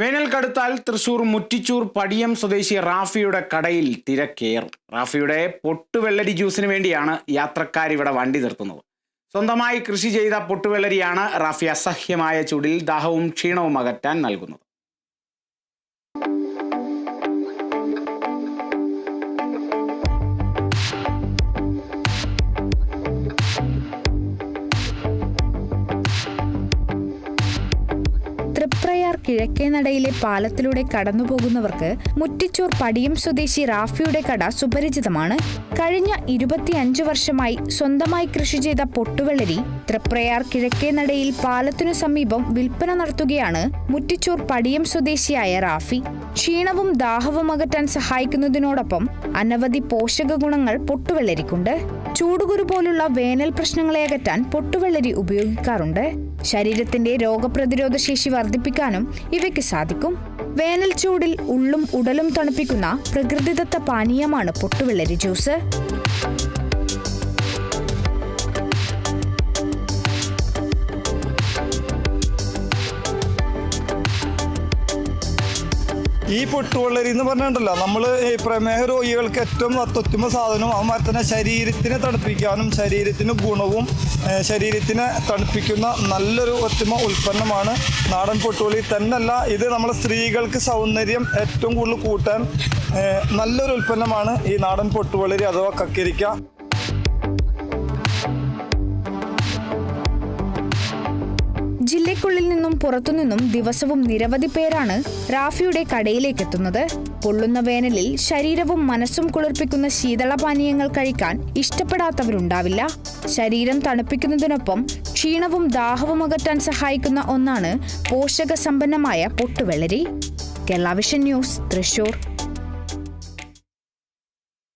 വേനൽ കടുത്താൽ തൃശൂർ മുറ്റിച്ചൂർ പടിയം സ്വദേശി റാഫിയുടെ കടയിൽ തിരക്കേറും. റാഫിയുടെ പൊട്ടുവെള്ളരി ജ്യൂസിന് വേണ്ടിയാണ് യാത്രക്കാർ ഇവിടെ വണ്ടി നിർത്തുന്നത്. സ്വന്തമായി കൃഷി ചെയ്ത പൊട്ടുവെള്ളരിയാണ് റാഫി അസഹ്യമായ ചൂടിൽ ദാഹവും ക്ഷീണവും അകറ്റാൻ നൽകുന്നത്. തൃപ്രയാർ കിഴക്കേനടയിലെ പാലത്തിലൂടെ കടന്നുപോകുന്നവർക്ക് മുറ്റിച്ചൂർ പടിയം സ്വദേശി റാഫിയുടെ കട സുപരിചിതമാണ്. കഴിഞ്ഞ ഇരുപത്തിയഞ്ചു വർഷമായി സ്വന്തമായി കൃഷി ചെയ്ത പൊട്ടുവെള്ളരി തൃപ്രയാർ കിഴക്കേനടയിൽ പാലത്തിനു സമീപം വിൽപ്പന നടത്തുകയാണ് മുറ്റിച്ചൂർ പടിയം സ്വദേശിയായ റാഫി. ക്ഷീണവും ദാഹവും അകറ്റാൻ സഹായിക്കുന്നതിനോടൊപ്പം അനവധി പോഷക ഗുണങ്ങൾ പൊട്ടുവെള്ളരിക്കുണ്ട്. ചൂടുകുരു പോലുള്ള വേനൽ പ്രശ്നങ്ങളെ അകറ്റാൻ പൊട്ടുവെള്ളരി ഉപയോഗിക്കാറുണ്ട്. ശരീരത്തിന്റെ രോഗപ്രതിരോധ ശേഷി വർദ്ധിപ്പിക്കാനും ഇവയ്ക്ക് സാധിക്കും. വേനൽ ചൂടിൽ ഉള്ളും ഉടലും തണുപ്പിക്കുന്ന പ്രകൃതിദത്ത പാനീയമാണ് പൊട്ടുവെള്ളരി ജ്യൂസ്. ഈ പൊട്ടുവെള്ളരി എന്ന് പറഞ്ഞിട്ടുണ്ടല്ലോ. നമ്മൾ ഈ പ്രമേഹ രോഗികൾക്ക് ഏറ്റവും അത്യുത്തമ സാധനവും അതുമാതിരി തന്നെ ശരീരത്തിനെ തണുപ്പിക്കാനും ശരീരത്തിന് ഗുണവും ശരീരത്തിനെ തണുപ്പിക്കുന്ന നല്ലൊരു ഉത്തമ ഉൽപ്പന്നമാണ് നാടൻ പൊട്ടുവെള്ളി. തന്നെയല്ല ഇത് നമ്മളെ സ്ത്രീകൾക്ക് സൗന്ദര്യം ഏറ്റവും കൂടുതൽ കൂട്ടാൻ നല്ലൊരു ഉൽപ്പന്നമാണ് ഈ നാടൻ പൊട്ടുവെള്ളരി അഥവാ കക്കരിക്ക. ജില്ലയ്ക്കുള്ളിൽ നിന്നും പുറത്തുനിന്നും ദിവസവും നിരവധി പേരാണ് റാഫിയുടെ കടയിലേക്ക് എത്തുന്നത് പൊള്ളുന്ന വേനലിൽ ശരീരവും മനസ്സും കുളിർപ്പിക്കുന്ന ശീതളപാനീയങ്ങൾ കഴിക്കാൻ ഇഷ്ടപ്പെടാത്തവരുണ്ടാവില്ല. ശരീരം തണുപ്പിക്കുന്നതിനൊപ്പം ക്ഷീണവും ദാഹവും അകറ്റാൻ സഹായിക്കുന്ന ഒന്നാണ് പോഷകസമ്പന്നമായ പൊട്ടുവെള്ളരി. Kerala vision news Thrissur.